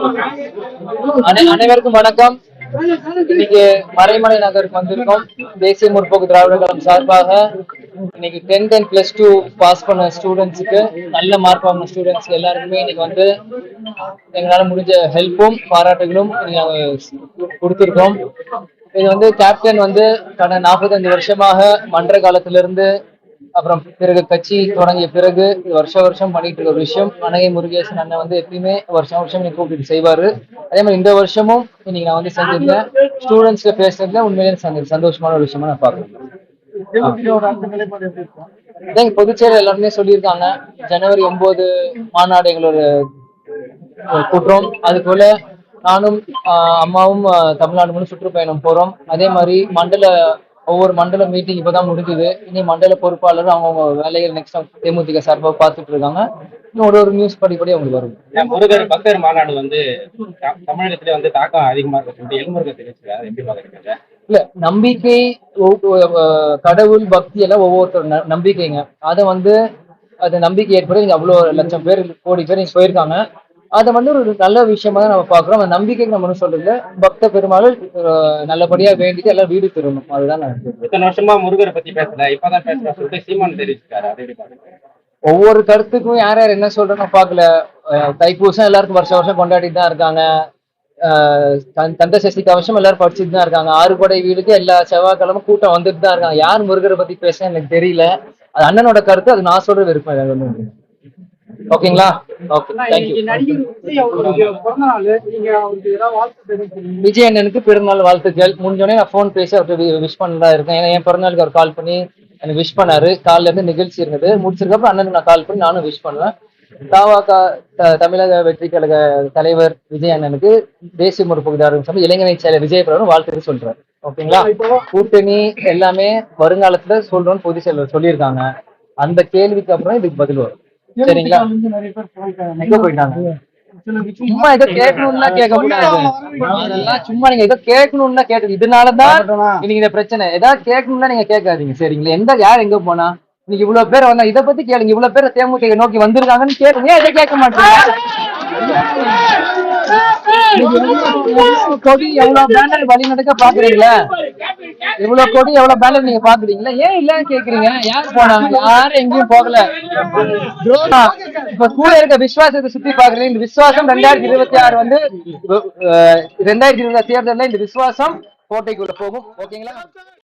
அனை- அனைவருக்கும் வணக்கம். இன்னைக்கு மறைமலை நகருக்கு வந்திருக்கோம். தேசிய முற்போக்கு திராவிட கழகம் சார்பாக இன்னைக்கு tenth and plus two pass பண்ண ஸ்டூடெண்ட்ஸுக்கு நல்ல மார்க் வாங்கின ஸ்டூடெண்ட்ஸ்க்கு எல்லாருக்குமே இன்னைக்கு வந்து எங்களால முடிஞ்ச ஹெல்ப்பும் பாராட்டுகளும் கொடுத்துருக்கோம். இது வந்து கேப்டன் வந்து கடந்த நாற்பத்தஞ்சு வருஷமாக மன்ற காலத்திலிருந்து அப்புறம் பிறகு கட்சி தொடங்கிய பிறகு வருஷ வருஷம் பண்ணிட்டு இருக்க ஒரு விஷயம். அனகை முருகேசன் அண்ணன் வந்து எப்பயுமே வருஷம் வருஷம் நீ கூப்பிட்டு செய்வாரு. அதே மாதிரி இந்த வருஷமும் இன்னைக்கு நான் வந்து செஞ்சிருக்கேன் ஸ்டூடெண்ட்ஸ்ல பேசுறதுல உண்மையிலே சந்தோஷ- சந்தோஷமான ஒரு விஷயமா நான் பாக்குறேன் இதான் பொதுச்செயலர் எல்லாருமே சொல்லியிருக்காங்க. ஜனவரி ஒன்பது மாநாடு எங்களோட கூட்டுறோம். அது போல நானும் அம்மாவும் தமிழ்நாடு முழு சுற்றுப்பயணம் போறோம். அதே மாதிரி மண்டல ஒவ்வொரு மண்டல மீட்டிங் இப்பதான் முடிஞ்சுது. இனி மண்டல பொறுப்பாளர் அவங்கவுங்க வேலைகள் நெக்ஸ்ட் தேமுதிக சார்பாக பார்த்துட்டு இருக்காங்க. இன்னும் ஒரு ஒரு நியூஸ் படிப்படி அவங்களுக்கு வரும். முருகர் பக்தர் மாநாடு வந்து தமிழகத்திலே வந்து தாக்கம் அதிகமா இருக்கு. எல்முருகன் தெரிவிச்சிருக்காரு எப்படி பாக்குறீங்க இல்ல நம்பிக்கை கடவுள் பக்தி எல்லாம் ஒவ்வொருத்தர் நம்பிக்கைங்க. அதை வந்து அது நம்பிக்கை ஏற்பட இங்க அவ்வளவு லட்சம் பேர் கோடி பேர் இங்க போயிருக்காங்க. அதை வந்து ஒரு நல்ல விஷயமா தான் நம்ம பாக்குறோம் அந்த நம்பிக்கைக்கு நம்ம ஒன்றும் சொல்றது? இல்ல. பக்த பெருமாள் நல்லபடியா வேண்டிட்டு எல்லாம் வீடு திரும்பணும். அதுதான் நான். இத்தனை வருஷமா முருகரை பத்தி பேசல. இப்பதான் பேசுறா சொல்லிட்டு சீமான் தெரிவிச்சிருக்காரு ஒவ்வொரு கருத்துக்கும் யார் யார் என்ன சொல்றேன்னு பார்க்கல. தைப்பூசம் எல்லாருக்கும் வருஷம் வருஷம் கொண்டாடிட்டு தான் இருக்காங்க. கந்த சஷ்டி கவசம் எல்லாரும் படிச்சுட்டு தான் இருக்காங்க. ஆறுபடை வீடுக்கு எல்லா செவ்வாய்க்கிழமை கூட்டம் வந்துட்டு தான் இருக்காங்க. யார் முருகரை பத்தி பேச எனக்கு தெரியல. அது அண்ணனோட கருத்து அது நான் சொல்ற விருப்பம். ஓகேங்களா? ஓகே. விஜய் அண்ணனுக்கு பிறந்தநாள் வாழ்த்துக்கள். முடிஞ்சோடனே நான் ஃபோன் பேசி அவர்கிட்ட விஷ் பண்ணதா இருக்கேன். ஏன்னா என் பிறந்தநாளுக்கு அவர் கால் பண்ணி எனக்கு விஷ் பண்ணாரு. காலைல இருந்து நிகழ்ச்சி இருந்தது. முடிச்சிருக்கப்ப அண்ணனுக்கு நான் கால் பண்ணி நானும் விஷ் பண்ணுவேன். தாவாக்கா தமிழக வெற்றி கழக தலைவர் விஜய் அண்ணனுக்கு தேசிய முற்போக்குதாரர் சபை இளைஞரை செயலர் விஜய் பிரபு வாழ்த்துக்கு சொல்றாரு. ஓகேங்களா? கூட்டணி எல்லாமே வருங்காலத்துல சொல்றோம்னு பொதுச் செயலர் சொல்லியிருக்காங்க. அந்த கேள்விக்கு அப்புறம் இதுக்கு பதில் வரும். சரிங்களா சும்மா ஏதோ கேட்கணும்னா கேட்க அதெல்லாம் சும்மா நீங்க ஏதோ கேட்கணும்னா கேட்டு இதனாலதான் இன்னைக்கு இந்த பிரச்சனை ஏதாவது கேட்கணும்னா நீங்க கேட்காதீங்க சரிங்களா எந்த யார் எங்க போனா இன்னைக்கு இவ்வளவு பேர் வந்தா இத பத்தி கேளுங்க இவ்வளவு பேர் தேமுதிக நோக்கி வந்திருக்காங்கன்னு கேளுங்க இதை கேட்க மாட்டீங்க கொடி எவ்வளவு பேனர் வழி நடக்க பாக்குறீங்களா இவ்வளவு கோடி எவ்வளவு பேலன்ஸ் நீங்க பாக்குறீங்களா ஏன் இல்லன்னு கேக்குறீங்க. யார் போனாங்க யாரும் எங்கேயும் போகல. இப்ப கூட இருக்க விசுவாசத்தை சுத்தி பாக்குறீங்க இந்த விசுவாசம் ரெண்டாயிரத்தி இருபத்தி ஆறு வந்து ரெண்டாயிரத்தி இருபத்தி தேர்தல்ல இந்த விசுவாசம் கோட்டைக்குள்ள போகும். ஓகேங்களா?